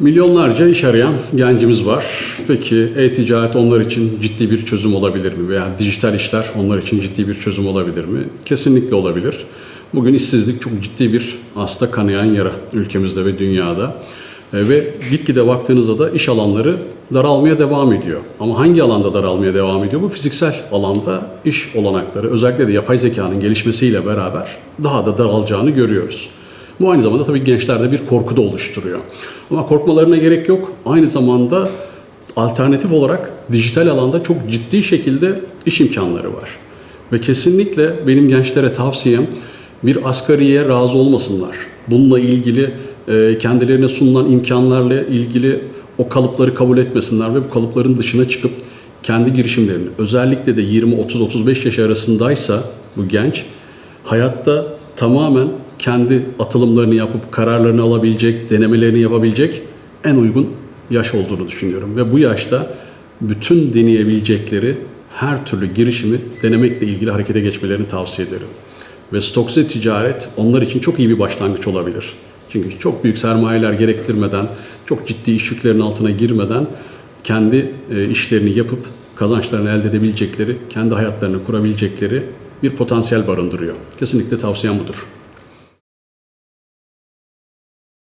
Milyonlarca iş arayan gencimiz var. Peki e-ticaret onlar için ciddi bir çözüm olabilir mi? Veya dijital işler onlar için ciddi bir çözüm olabilir mi? Kesinlikle olabilir. Bugün işsizlik çok ciddi bir aslında kanayan yara ülkemizde ve dünyada. E, Ve gitgide baktığınızda da iş alanları daralmaya devam ediyor. Ama hangi alanda daralmaya devam ediyor? Bu fiziksel alanda iş olanakları, özellikle de yapay zekanın gelişmesiyle beraber daha da daralacağını görüyoruz. Bu aynı zamanda tabii gençlerde bir korku da oluşturuyor. Ama korkmalarına gerek yok. Aynı zamanda alternatif olarak dijital alanda çok ciddi şekilde iş imkanları var. Ve kesinlikle benim gençlere tavsiyem bir asgariye razı olmasınlar. Bununla ilgili e, kendilerine sunulan imkanlarla ilgili o kalıpları kabul etmesinler ve bu kalıpların dışına çıkıp kendi girişimlerini özellikle de 20-30-35 yaş arasındaysa bu genç hayatta tamamen kendi atılımlarını yapıp kararlarını alabilecek, denemelerini yapabilecek en uygun yaş olduğunu düşünüyorum. Ve bu yaşta bütün deneyebilecekleri her türlü girişimi denemekle ilgili harekete geçmelerini tavsiye ederim. Ve stokse ticaret onlar için çok iyi bir başlangıç olabilir. Çünkü çok büyük sermayeler gerektirmeden, çok ciddi iş yüklerinin altına girmeden kendi e, işlerini yapıp kazançlarını elde edebilecekleri, kendi hayatlarını kurabilecekleri bir potansiyel barındırıyor. Kesinlikle tavsiyem budur.